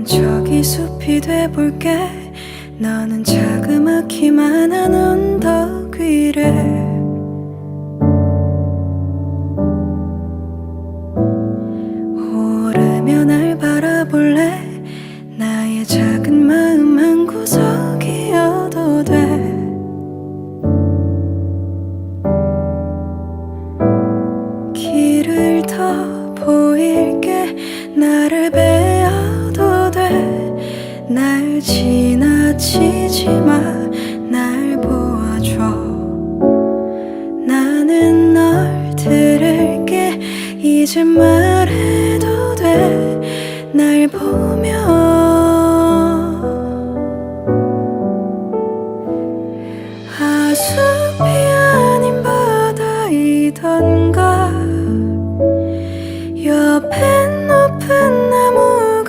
난 저기 숲이 돼볼게. 너는 자그마키만 한 언덕 위를. 오르며 날 바라볼래? 나의 작은 마음 한 구석이어도 돼. 길을 더 보일게. 나를 날 지나치지 마, 날 보아줘. 나는 널 들을게, 이제 말해도 돼. 날 보며. 아숲이 아닌 바다이던가